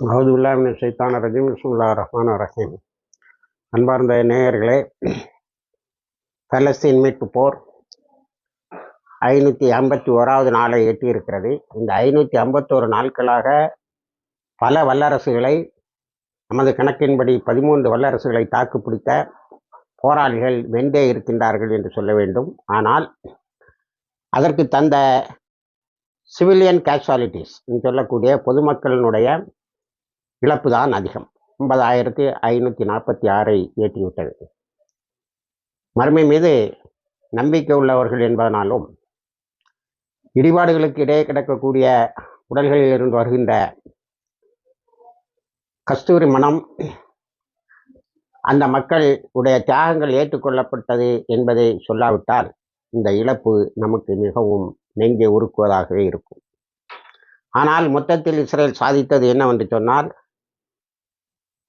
அவுதுல்லாமின் சைத்தான ரஜீம். சுல்லா ரஹ்மான் ரஹீம். அன்பார்ந்த நேயர்களே பலஸ்தீன் மீட்பு போர் ஐநூற்றி ஐம்பத்தி ஓராவது நாளை எட்டியிருக்கிறது. இந்த ஐநூற்றி ஐம்பத்தோரு நாட்களாக பல வல்லரசுகளை நமது கணக்கின்படி பதிமூன்று வல்லரசுகளை தாக்குப்பிடித்த போராளிகள் வெண்டே இருக்கின்றார்கள் என்று சொல்ல வேண்டும். ஆனால் அதற்கு தந்த சிவிலியன் கேஷுவாலிட்டிஸ் சொல்லக்கூடிய பொதுமக்களினுடைய இழப்பு தான் அதிகம். ஒன்பதாயிரத்து ஐநூற்றி நாற்பத்தி ஆறை ஏற்றிவிட்டது மறுமை மீது நம்பிக்கை உள்ளவர்கள் என்பதனாலும் இடிபாடுகளுக்கு இடையே கிடக்கக்கூடிய உடல்களில் இருந்து வருகின்ற கஸ்தூரி மனம் அந்த மக்கள் உடைய தியாகங்கள் ஏற்றுக்கொள்ளப்பட்டது என்பதை சொல்லாவிட்டால் இந்த இழப்பு நமக்கு மிகவும் நெஞ்சை உருக்குவதாகவே இருக்கும். ஆனால் மொத்தத்தில் இஸ்ரேல் சாதித்தது என்னவென்று சொன்னால்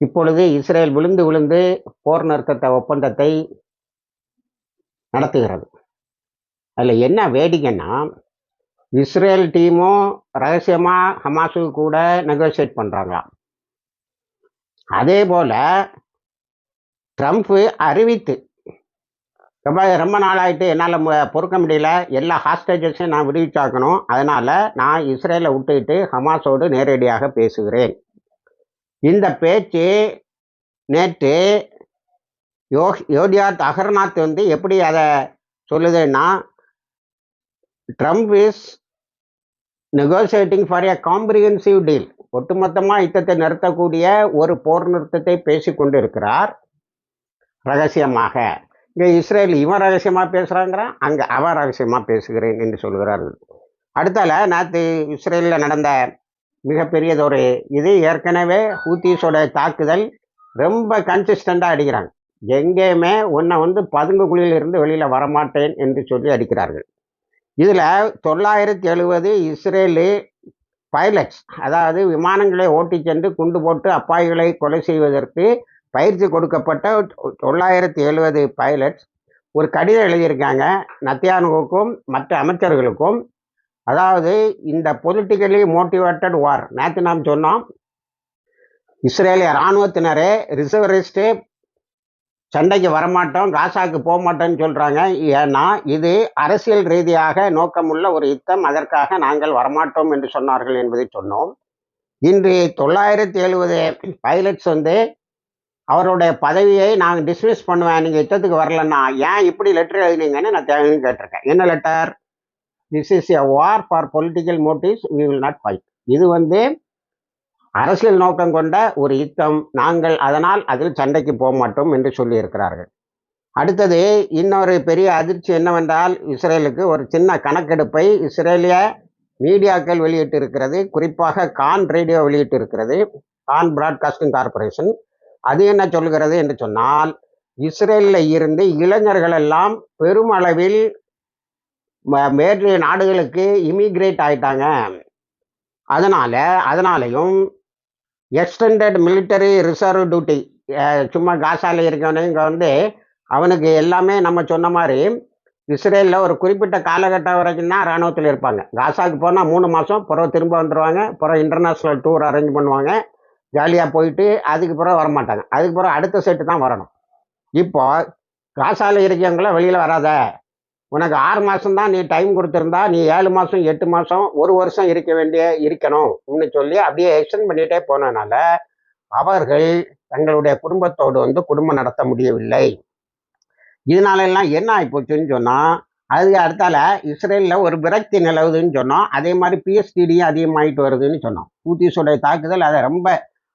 இப்பொழுது இஸ்ரேல் விழுந்து விழுந்து போர் நிறுத்த ஒப்பந்தத்தை நடத்துகிறது. அதில் என்ன வேடிக்கைன்னா இஸ்ரேல் டீமும் ரகசியமாக ஹமாஸுக்கு கூட நெகோசியேட் பண்ணுறாங்களாம் அதே போல் ட்ரம்ப்பு அறிவித்து ரொம்ப ரொம்ப நாளாகிட்டு என்னால் பொறுக்க முடியல. எல்லா ஹாஸ்டேஜஸையும் நான் விடுவிச்சாக்கணும். அதனால் நான் இஸ்ரேலை விட்டுக்கிட்டு ஹமாஸோடு நேரடியாக பேசுகிறேன். இந்த பேச்சு நேற்று யோ யோடியாத் அகர்நாத் வந்து எப்படி அதை சொல்லுதுன்னா Trump is negotiating for a comprehensive deal ஒட்டுமொத்தமாக யுத்தத்தை நிறுத்தக்கூடிய ஒரு போர் நிறுத்தத்தை பேசி கொண்டிருக்கிறார் ரகசியமாக. இங்கே இஸ்ரேல் இவன் ரகசியமாக பேசுகிறாங்கிறான் அங்கே அவன் ரகசியமாக பேசுகிறேன் என்று சொல்கிறார்கள். அடுத்தால நேற்று இஸ்ரேலில் நடந்த மிகப்பெரியதொரு இது ஏற்கனவே ஹூத்தீஸோட தாக்குதல் ரொம்ப கன்சிஸ்டண்டாக அடிக்கிறாங்க. எங்கேயுமே உன்னை வந்து பதுங்கு குழியிலிருந்து வெளியில் வரமாட்டேன் என்று சொல்லி அடிக்கிறார்கள். இதில் தொள்ளாயிரத்தி எழுபது இஸ்ரேலு பைலட்ஸ் அதாவது விமானங்களை ஓட்டி சென்று குண்டு போட்டு அப்பாய்களை கொலை செய்வதற்கு பயிற்சி கொடுக்கப்பட்ட தொள்ளாயிரத்தி எழுபது பைலட்ஸ் ஒரு கடிதம் எழுதியிருக்காங்க. நத்தியானுவுக்கும் மற்ற அமைச்சர்களுக்கும் அதாவது இந்த பொலிட்டிக்கலி மோட்டிவேட்டட் வார் நேற்று நாம் சொன்னோம் இஸ்ரேலிய இராணுவத்தினரே ரிசர்வரிஸ்ட்டு சண்டைக்கு வரமாட்டோம் காசாக்கு போக மாட்டோம்னு சொல்கிறாங்க ஏன்னா இது அரசியல் ரீதியாக நோக்கமுள்ள ஒரு யுத்தம். அதற்காக நாங்கள் வரமாட்டோம் என்று சொன்னார்கள் என்பதை சொன்னோம். இன்று தொள்ளாயிரத்தி எழுபது பைலட்ஸ் வந்து அவருடைய பதவியை நாங்கள் டிஸ்மிஸ் பண்ணுவேன். நீங்கள் யுத்தத்துக்கு வரலன்னா ஏன் இப்படி லெட்டர் எழுதினீங்கன்னு நான் தேவைன்னு கேட்டிருக்கேன். என்ன letter this is a war for political motives we will not fight இது வந்து அரசியல் நோக்கம் கொண்ட ஒரு யுத்தம். நாங்கள் அதனால் அதில் சண்டைக்கு போக மாட்டோம் என்று சொல்லியிருக்கிறார்கள். அடுத்தது இன்னொரு பெரிய அதிர்ச்சி என்னவென்றால் இஸ்ரேலுக்கு ஒரு சின்ன கணக்கெடுப்பை இஸ்ரேலிய மீடியாக்கள் வெளியிட்டு இருக்கிறது குறிப்பாக கான் ரேடியோ வெளியிட்டு இருக்கிறது கான் பிராட்காஸ்டிங் கார்பரேஷன் அது என்ன சொல்கிறது என்று சொன்னால் இஸ்ரேலில் இருந்து இளைஞர்கள் எல்லாம் பெருமளவில் மேற்று நாடுகளுக்கு இமிக்ரேட் ஆயிட்டாங்க. அதனால் அதனாலையும் எக்ஸ்டெண்டட் மிலிட்டரி ரிசர்வ் டியூட்டி சும்மா காசாவில் இருக்கவனையும் இங்கே வந்து அவனுக்கு எல்லாமே நம்ம சொன்ன மாதிரி இஸ்ரேலில் ஒரு குறிப்பிட்ட காலகட்டம் வரைக்கும் தான் இராணுவத்தில் இருப்பாங்க. காசாவுக்கு போனால் மூணு மாதம் பிறகு திரும்ப வந்துடுவாங்க பிறகு இன்டர்நேஷ்னல் டூர் அரேஞ்ச் பண்ணுவாங்க. ஜாலியாக போயிட்டு அதுக்கு பிறகு வரமாட்டாங்க. அதுக்கு பிறகு அடுத்த செட்டு தான் வரணும். இப்போ காசாவில் இருக்கவங்கள வெளியில் வராத. உனக்கு ஆறு மாதம் தான் நீ டைம் கொடுத்துருந்தா நீ ஏழு மாதம் எட்டு மாதம் ஒரு வருஷம் இருக்க வேண்டிய இருக்கணும் அப்படின்னு சொல்லி அப்படியே எக்ஸ்டென்ட் பண்ணிகிட்டே போனதுனால அவர்கள் தங்களுடைய குடும்பத்தோடு வந்து குடும்பம் நடத்த முடியவில்லை. இதனால எல்லாம் என்ன ஆகிப்போச்சுன்னு சொன்னால் அதுக்கு அடுத்தால இஸ்ரேலில் ஒரு விரக்தி நிலவுதுன்னு சொன்னோம். அதே மாதிரி பிஎஸ்டிடியும் அதிகமாகிட்டு வருதுன்னு சொன்னோம். பூத்திஸோடைய தாக்குதல் அதை ரொம்ப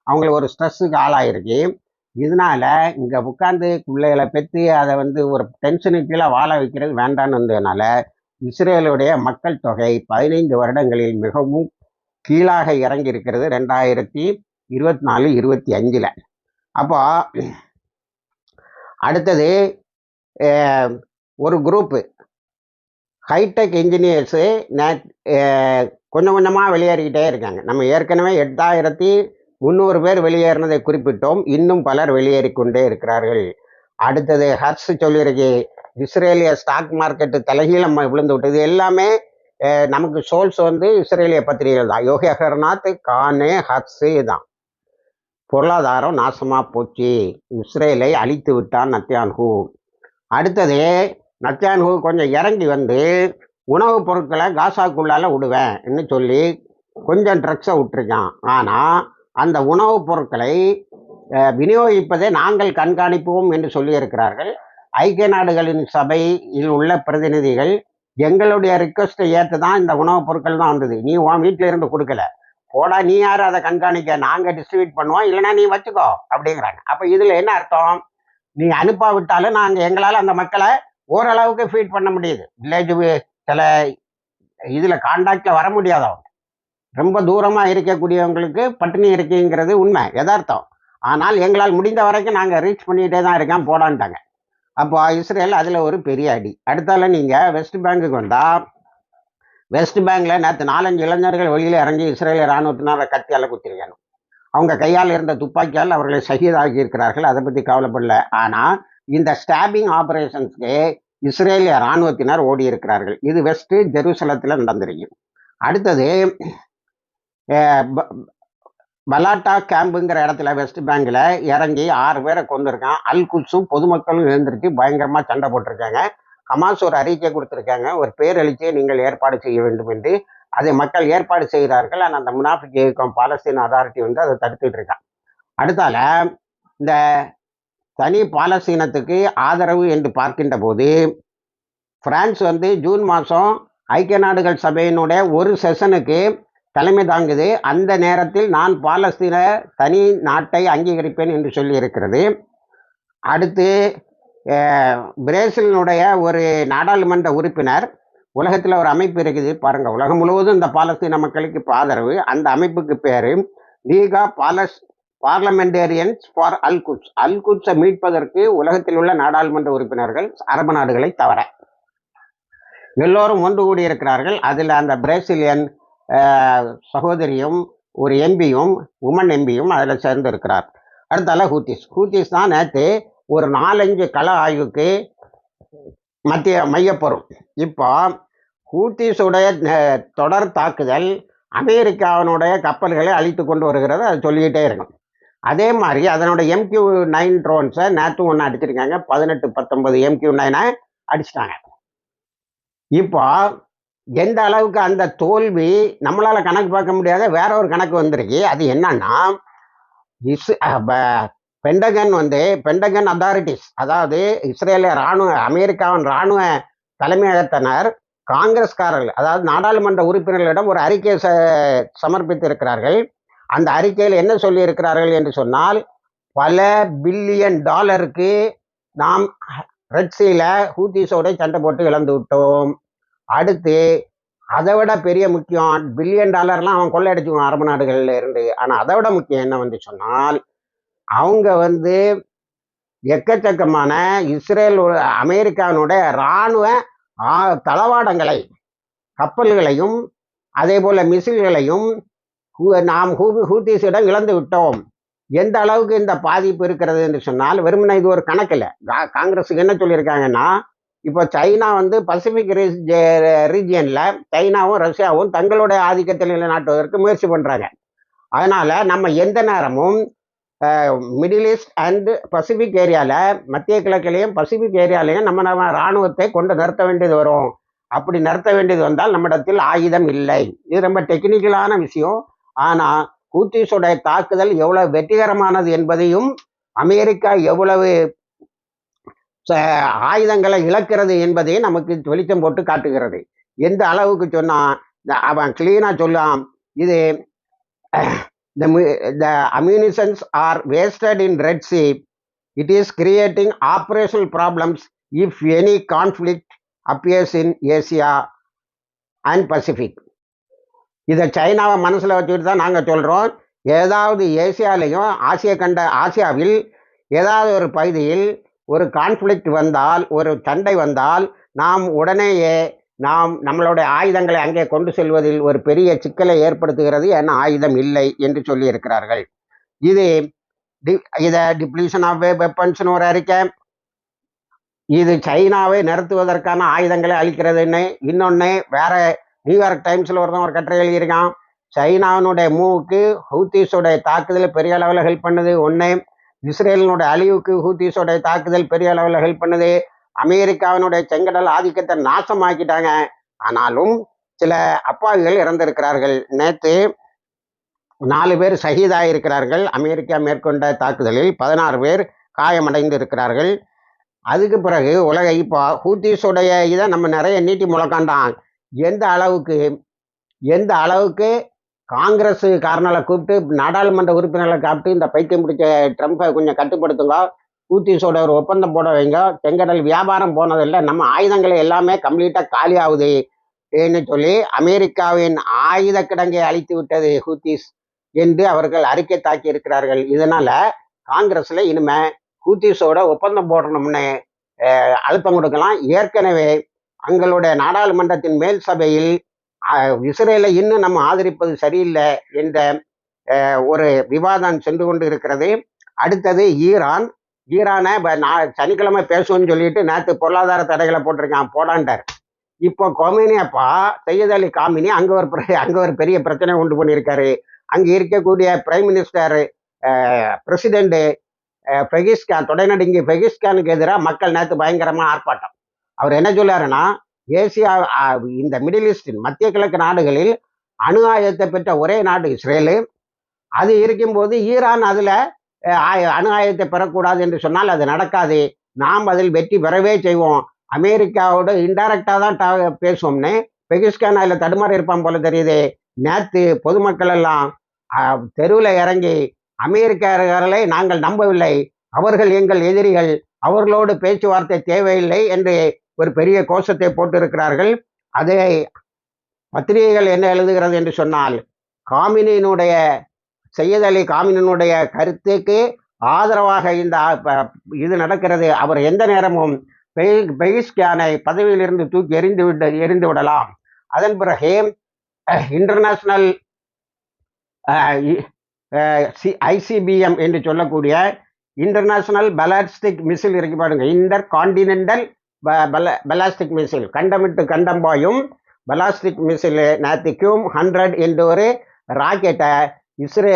அவங்களுக்கு ஒரு ஸ்ட்ரெஸ்ஸுக்கு ஆளாயிருக்கு. இதனால இங்கே உட்காந்து பிள்ளைகளை பெற்று அதை வந்து ஒரு டென்ஷனுக்கு கீழே வாழ வைக்கிறது வேண்டான்னு வந்ததுனால இஸ்ரேலுடைய மக்கள் தொகை பதினைந்து வருடங்களில் மிகவும் கீழாக இறங்கி இருக்கிறது ரெண்டாயிரத்தி இருபத்தி நாலு இருபத்தி அஞ்சில் அப்போ அடுத்தது ஒரு குரூப்பு. ஹைடெக் இன்ஜினியர்ஸு கொஞ்சம் கொஞ்சமாக வெளியேறிக்கிட்டே இருக்காங்க. நம்ம ஏற்கனவே எட்டாயிரத்தி முந்நூறு பேர் வெளியேறினதை குறிப்பிட்டோம். இன்னும் பலர் வெளியேறிக்கொண்டே இருக்கிறார்கள். அடுத்தது ஹர்ஸ் சொல்லியிருக்கு இஸ்ரேலிய ஸ்டாக் மார்க்கெட்டு தலைகீழம் விழுந்து விட்டது. எல்லாமே நமக்கு சோல்ஸ் வந்து இஸ்ரேலிய பத்திரிகைகள் தான். யோகி அகர்நாத் கானே ஹர்ஸு தான் பொருளாதாரம் நாசமாக போச்சு. இஸ்ரேலை அழித்து விட்டான் நத்தியான்ஹூ. அடுத்தது நத்தியான்ஹூ கொஞ்சம் இறங்கி வந்து உணவுப் பொருட்களை காசாக்குள்ளால விடுவேன்னு சொல்லி கொஞ்சம் ட்ரக்ஸை விட்டுருக்கான். ஆனால் அந்த உணவுப் பொருட்களை விநியோகிப்பதை நாங்கள் கண்காணிப்போம் என்று சொல்லியிருக்கிறார்கள். ஐக்கிய நாடுகளின் சபையில் உள்ள பிரதிநிதிகள் எங்களுடைய ரிக்வஸ்ட்டை ஏற்று தான் இந்த உணவுப் பொருட்கள் தான் வந்தது. நீ உன் வீட்டில் இருந்து கொடுக்கல. போடா நீ யார் அதை கண்காணிக்க? நாங்கள் டிஸ்ட்ரிபியூட் பண்ணுவோம் இல்லைன்னா நீ வச்சுக்கோ அப்படிங்கிறாங்க. அப்போ இதில் என்ன அர்த்தம்? நீ அனுப்பாவிட்டாலும் நாங்கள் எங்களால் அந்த மக்களை ஓரளவுக்கு ஃபீட் பண்ண முடியுது. வில்லேஜ் சில இதில் காண்டாக்டில் வர முடியாது அவங்க ரொம்ப தூரமாக இருக்கக்கூடியவங்களுக்கு பட்டினி இருக்குங்கிறது உண்மை யதார்த்தம். ஆனால் எங்களால் முடிந்த வரைக்கும் நாங்கள் ரீச் பண்ணிகிட்டே தான் இருக்கோம் போடான்ட்டாங்க அப்போ இஸ்ரேல் அதில் ஒரு பெரிய அடி. அடுத்தால நீங்கள் வெஸ்ட் பேங்குக்கு வந்தால் வெஸ்ட் பேங்கில் நேற்று நாலஞ்சு இளைஞர்கள் வெளியில் இறங்கி இஸ்ரேல் இராணுவத்தினார கத்தியால் குத்திருக்கணும். அவங்க கையால் இருந்த துப்பாக்கியால் அவர்களை சகிதாகி இருக்கிறார்கள் அதை பற்றி கவலைப்படல. ஆனால் இந்த ஸ்டாபிங் ஆபரேஷன்ஸ்க்கு இஸ்ரேலிய இராணுவத்தினர் ஓடி இருக்கிறார்கள். இது வெஸ்ட் ஜெருசலத்தில் நடந்திருக்கு. அடுத்தது பலாட்டா கேம்புங்கிற இடத்துல வெஸ்ட் பேங்கில் இறங்கி ஆறு பேரை கொண்டிருக்கான் அல் குல்சும் பொதுமக்களும் எழுந்திருச்சு பயங்கரமாக சண்டை போட்டிருக்காங்க. ஹமாஸ் ஒரு அறிக்கை கொடுத்துருக்காங்க. ஒரு பேரழிச்சியை நீங்கள் ஏற்பாடு செய்ய வேண்டும் என்று அதை மக்கள் ஏற்பாடு செய்கிறார்கள். ஆனால் அந்த முனாஃபிக் இயக்கம் பாலஸ்தீன் அதாரிட்டி வந்து அதை தடுத்துட்டு இருக்கான் அடுத்தால இந்த தனி பாலஸ்தீனத்துக்கு ஆதரவு என்று பார்க்கின்ற போது பிரான்ஸ் வந்து ஜூன் மாதம் ஐக்கிய நாடுகள் சபையினுடைய ஒரு செஷனுக்கு தலைமை தாங்குது. அந்த நேரத்தில் நான் பாலஸ்தீன தனி நாட்டை அங்கீகரிப்பேன் என்று சொல்லியிருக்கிறது. அடுத்து பிரேசிலினுடைய ஒரு நாடாளுமன்ற உறுப்பினர் உலகத்தில் ஒரு அமைப்பு இருக்குது. பாருங்க உலகம் முழுவதும் இந்த பாலஸ்தீன மக்களுக்கு இப்போ ஆதரவு. அந்த அமைப்புக்கு பேர் லீகா பாலஸ் பார்லமெண்டேரியன்ஸ் ஃபார் அல்குட்ஸ் அல்குட்ஸை மீட்பதற்கு உலகத்தில் உள்ள நாடாளுமன்ற உறுப்பினர்கள் அரபு நாடுகளை தவிர எல்லோரும் ஒன்று கூடியிருக்கிறார்கள். அதில் அந்த பிரேசிலியன் சகோதரியும் ஒரு எம்பியும் உமன் எம்பியும் அதில் சேர்ந்து இருக்கிறார் அடுத்தால ஹூத்திஸ் ஹூத்திஸ் தான் நேற்று ஒரு நாலஞ்சு கள ஆய்வுக்கு மத்திய மையப்பொருள் இப்போ ஹூத்திஸுடைய தொடர் தாக்குதல் அமெரிக்காவினுடைய கப்பல்களை அழித்து கொண்டு வருகிறது. அதை சொல்லிக்கிட்டே இருக்கும் அதே மாதிரி அதனுடைய எம்கியூ நைன் ட்ரோன்ஸை நேற்று ஒன்று அடிச்சிருக்காங்க. பதினெட்டு பத்தொன்பது எம்கியூ நைனை அடிச்சிட்டாங்க. இப்போ எந்த அளவுக்கு அந்த தோல்வி நம்மளால் கணக்கு பார்க்க முடியாத வேற ஒரு கணக்கு வந்திருக்கு. அது என்னன்னா இஸ் பெண்டகன் வந்து பெண்டகன் அத்தாரிட்டிஸ் அதாவது இஸ்ரேலிய ராணுவ அமெரிக்காவின் ராணுவ தலைமையகத்தினர் காங்கிரஸ்காரர்கள் அதாவது நாடாளுமன்ற உறுப்பினர்களிடம் ஒரு அறிக்கையை ச சமர்ப்பித்திருக்கிறார்கள். அந்த அறிக்கையில் என்ன சொல்லியிருக்கிறார்கள் என்று சொன்னால் பல பில்லியன் டாலருக்கு நாம் ரெட்சியில ஹூத்திஸோட சண்டை போட்டு இழந்து விட்டோம். அடுத்து அதை விட பெரிய முக்கியம் பில்லியன் டாலர்லாம் அவன் கொள்ளையடிச்சுக்குவான் அரபு நாடுகள்ல இருந்து. ஆனால் அதை விட முக்கியம் என்ன வந்து சொன்னால் அவங்க வந்து எக்கச்சக்கமான இஸ்ரேல் அமெரிக்காவினுடைய இராணுவ ஆ- தளவாடங்களை கப்பல்களையும் அதே போல மிசில்களையும் ஹூ- நாம் ஹூபி ஹூத்திஸிடம் இழந்து விட்டோம். எந்த அளவுக்கு இந்த பாதிப்பு இருக்கிறது என்று சொன்னால் வெறுமனை இது ஒரு கணக்கில் கா- காங்கிரஸுக்கு என்ன சொல்லியிருக்காங்கன்னா இப்போ சைனா வந்து பசிபிக் ரீஜியனில் சைனாவும் ரஷ்யாவும் தங்களுடைய ஆதிக்கத்தில் நிலைநாட்டுவதற்கு முயற்சி பண்ணுறாங்க அதனால நம்ம எந்த நேரமும் மிடில் ஈஸ்ட் அண்டு பசிபிக் ஏரியாவில் மத்திய கிழக்கிலையும் பசிபிக் ஏரியாலையும் நம்ம நம்ம இராணுவத்தை கொண்டு நிறுத்த வேண்டியது வரும். அப்படி நிறுத்த வேண்டியது வந்தால் நம்மிடத்தில் ஆயுதம் இல்லை. இது ரொம்ப டெக்னிக்கலான விஷயம். ஆனால் ஹூத்திஸுடைய தாக்குதல் எவ்வளவு வெற்றிகரமானது என்பதையும் அமெரிக்கா எவ்வளவு ஆயுதங்களை இழக்கிறது என்பதே நமக்கு வெளிச்சம் போட்டு காட்டுகிறது. எந்த அளவுக்கு சொன்னா இந்த அவன் கிளீனா சொல்லாம் இது the mu- ammunitions are are in red Red it is creating creating problems if any any conflict in Asia and and இதை சைனாவை மனசில் வச்சுக்கிட்டு தான் நாங்கள் சொல்கிறோம் ஏதாவது ஏசியாலையும் ஆசிய கண்ட ஆசியாவில் ஏதாவது ஒரு பகுதியில் ஒரு கான்ஃப்ளிக்ட் வந்தால் ஒரு சண்டை வந்தால் நாம் உடனேயே நாம் நம்மளுடைய ஆயுதங்களை அங்கே கொண்டு செல்வதில் ஒரு பெரிய சிக்கலை ஏற்படுத்துகிறது என ஆயுதம் இல்லை என்று சொல்லியிருக்கிறார்கள். இது டி இதை டிப்ளீஷன் ஆஃப் வெப்பன்ஸ்னு ஒரு அறிக்கை. இது சைனாவை நிறுத்துவதற்கான ஆயுதங்களை அளிக்கிறதுன்னு இன்னொன்று வேற நியூயார்க் டைம்ஸில் ஒருத்தன் ஒரு கட்டுரை எழுதியிருக்கான். சைனாவினுடைய மூவுக்கு ஹூத்திஸோடைய தாக்குதலை பெரிய அளவில் ஹெல்ப் பண்ணுது. ஒன்று இஸ்ரேலினுடைய அழிவுக்கு ஹூத்திஸோடைய தாக்குதல் பெரிய அளவில் ஹெல்ப் பண்ணுது. அமெரிக்காவினுடைய செங்கடல் ஆதிக்கத்தை நாசமாக்கிட்டாங்க. ஆனாலும் சில அப்பாவிகள் இறந்திருக்கிறார்கள். நேற்று நாலு பேர் ஷஹீதாக இருக்கிறார்கள் அமெரிக்கா மேற்கொண்ட தாக்குதலில் பதினாறு பேர் காயமடைந்து இருக்கிறார்கள் அதுக்கு பிறகு உலக இப்போ ஹூத்திஸுடைய இதை நம்ம நிறைய நீட்டி முழக்காண்டான். எந்த அளவுக்கு எந்த அளவுக்கு காங்கிரஸ் காரங்களை கூப்பிட்டு நாடாளுமன்ற உறுப்பினர்களை காப்பிட்டு இந்த பைத்தியம் பிடிச்ச ட்ரம்ப்பை கொஞ்சம் கட்டுப்படுத்துங்க. ஹூத்திஸோட ஒரு ஒப்பந்தம் போட வைங்க. செங்கடல் வியாபாரம் போனதில்லை. நம்ம ஆயுதங்களை எல்லாமே கம்ப்ளீட்டாக காலி ஆகுது. என்று சொல்லி அமெரிக்காவின் ஆயுத கிடங்கை அழித்து விட்டது ஹூத்திஸ் என்று அவர்கள் அறிக்கை தாக்கி இருக்கிறார்கள். இதனால காங்கிரஸ்ல இனிமே ஹூத்திஸோட ஒப்பந்தம் போடணும்னு அழுத்தம் கொடுக்கலாம். ஏற்கனவே அங்களுடைய நாடாளுமன்றத்தின் மேல் சபையில் இஸ்ரேலை இன்னும் நம்ம ஆதரிப்பது சரியில்லை என்ற ஒரு விவாதம் சென்று கொண்டு இருக்கிறது. அடுத்தது ஈரான். ஈரானை இப்போ நான் சனிக்கிழமை பேசுவோம்னு சொல்லிட்டு நேற்று பொருளாதார தடைகளை போட்டிருக்கான் போடான்ட்டார். இப்போ கொமினி அப்பா சையத் அலி காமினி அங்கே ஒரு பிர- ஒரு பெரிய பிரச்சனை உண்டு பண்ணியிருக்காரு. அங்கே இருக்கக்கூடிய பிரைம் மினிஸ்டர் பிரசிடென்ட் பெகிஸ்கான் தொடைநடுங்கி பெகிஸ்கானுக்கு எதிராக மக்கள் நேற்று பயங்கரமா ஆர்ப்பாட்டம். அவர் என்ன சொல்லாருன்னா ஏசியா இந்த மிடில் ஈஸ்டின் மத்திய கிழக்கு நாடுகளில் அணு ஆயுதத்தை பெற்ற ஒரே நாடு இஸ்ரேலு. அது இருக்கும்போது ஈரான் அதில் அணு ஆயுதத்தை பெறக்கூடாது என்று சொன்னால் அது நடக்காது. நாம் அதில் வெற்றி பெறவே செய்வோம். அமெரிக்காவோட இன்டைரக்டா தான் டா- பேசுவோம்னு. பெகிஸ்கான் அதில் தடுமாறி இருப்பான் போல தெரியுது. நேற்று பொதுமக்கள் எல்லாம் தெருவில் இறங்கி அமெரிக்கர்களை நாங்கள் நம்பவில்லை. அவர்கள் எங்கள் எதிரிகள். அவர்களோடு பேச்சுவார்த்தை தேவையில்லை என்று ஒரு பெரிய கோஷத்தை போட்டிருக்கிறார்கள். அதை பத்திரிகைகள் என்ன எழுதுகிறது என்று சொன்னால் காமினியினுடைய சையத் அலி காமினினுடைய கருத்துக்கு ஆதரவாக இந்த இது நடக்கிறது. அவர் எந்த நேரமும் பெய்- பதவியிலிருந்து தூக்கி எறிந்து விட எறிந்து விடலாம். அதன் பிறகு இன்டர்நேஷனல் ஐசிபிஎம் என்று சொல்லக்கூடிய இன்டர்நேஷனல் பலாஸ்டிக் மிசில் இருக்கு பாருங்க. இன்டர் பல பலாஸ்டிக் மிசைல் கண்டமிட்டு கண்டம் பாயும் பலாஸ்டிக் மிசில் நேற்று ஹண்ட்ரட் என்ற ஒரு ராக்கெட்டை இஸ்ரே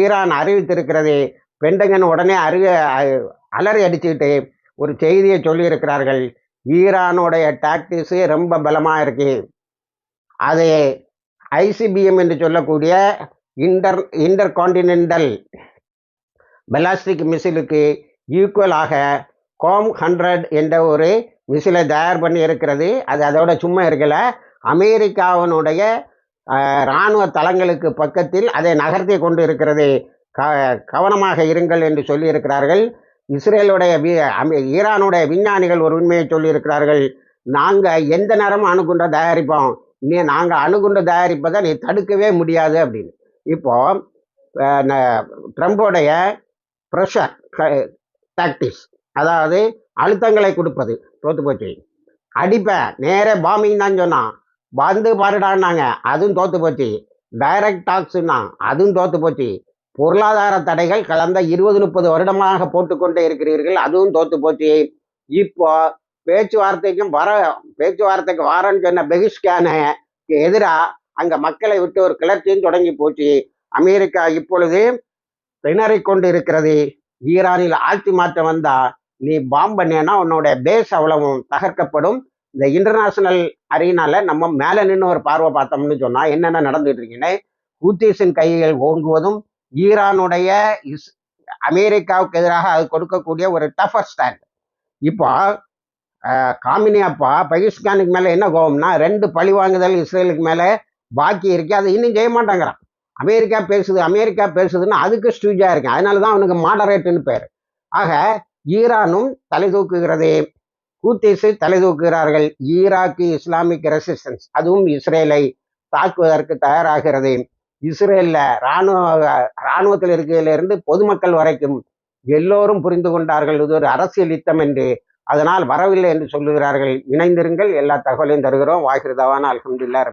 ஈரான் அறிவித்திருக்கிறது. பெண்டகன் உடனே அறி அலறி அடிச்சுக்கிட்டு ஒரு செய்தியை சொல்லியிருக்கிறார்கள். ஈரானுடைய டாக்டிஸு ரொம்ப பலமாக இருக்கு. அது ஐசிபிஎம் என்று சொல்லக்கூடிய இன்டர் இன்டர் காண்டினென்டல் பெலாஸ்டிக் மிசிலுக்கு ஈக்குவலாக கோம் ஹண்ட்ரட் என்ற ஒரு மிசிலை தயார் பண்ணி இருக்கிறது. அது அதோட சும்மா இருக்கல. அமெரிக்காவினுடைய இராணுவ தளங்களுக்கு பக்கத்தில் அதை நகர்த்தி கொண்டு இருக்கிறது க கவனமாக இருங்கள் என்று சொல்லியிருக்கிறார்கள். இஸ்ரேலுடைய வி ஈரானுடைய விஞ்ஞானிகள் ஒரு உண்மையை சொல்லியிருக்கிறார்கள். நாங்கள் எந்த நேரமும் அணுகுண்டை தயாரிப்போம். நீ நாங்கள் அணுகுண்டு தயாரிப்பதை நீ தடுக்கவே முடியாது அப்படின்னு. இப்போ ந- ட்ரம்போடைய ப்ரெஷர் டாக்டிக்ஸ் அதாவது அழுத்தங்களை கொடுப்பது. தோத்து போச்சு. அடிப்பேன் நேர பாம்பிங் தான் சொன்னான். வந்து பாருடான்னாங்க அதுவும் தோத்து போச்சு. டைரக்ட் டாக்ஸ்னா அதுவும் தோத்து போச்சு. பொருளாதார தடைகள் கலந்த இருபது முப்பது வருடமாக போட்டுக்கொண்டே இருக்கிறீர்கள் அதுவும் தோத்து போச்சு. இப்போ பேச்சுவார்த்தைக்கும் வர பேச்சுவார்த்தைக்கு வரேன்னு சொன்ன பெகிஷ்கானுக்கு எதிராக அங்கே மக்களை விட்டு ஒரு கிளர்ச்சியும் தொடங்கி போச்சு. அமெரிக்கா இப்பொழுது திணறிக் கொண்டு இருக்கிறது ஈரானில் ஆட்சி மாற்றம் வந்தால் நீ பாம் உன்னோட பேஸ் அவ்வளவும் தகர்க்கப்படும். இந்த இன்டர்நேஷனல் அரீனால நம்ம மேலே நின்று ஒரு பார்வை பார்த்தோம்னு சொன்னால் என்னென்ன நடந்துட்டு இருக்குன்னு ஹூத்தீஸின் கைகள் ஓங்குவதும் ஈரானுடைய இஸ் அமெரிக்காவுக்கு எதிராக அது கொடுக்கக்கூடிய ஒரு டஃபர் ஸ்டாண்ட் இப்போ காமினி அப்பா பகிஸ்தானுக்கு மேலே என்ன கோபம்னா ரெண்டு பழி வாங்குதல் இஸ்ரேலுக்கு மேலே பாக்கி இருக்கு அதை இன்னும் செய்ய மாட்டேங்கிறான். அமெரிக்கா பேசுது அமெரிக்கா பேசுதுன்னு அதுக்கு ஸ்டூஜாக இருக்கேன். அதனால தான் அவனுக்கு மாடரேட்டுன்னு பேர். ஆக ஈரானும் தலை தூக்குகிறது ஹூத்திஸு தலை தூக்குகிறார்கள் ஈராக்கு இஸ்லாமிக் ரெசிஸ்டன்ஸ் அதுவும் இஸ்ரேலை தாக்குவதற்கு தயாராகிறது. இஸ்ரேல்ல ராணுவ ராணுவத்தில் இருக்கிறதிலிருந்து பொதுமக்கள் வரைக்கும் எல்லோரும் புரிந்து கொண்டார்கள். இது ஒரு அரசியல் யுத்தம் என்று. அதனால் வரவில்லை என்று சொல்லுகிறார்கள். இணைந்திருங்கள். எல்லா தகவலையும் தருகிறோம். வாகிருதவான அலமதுல்லா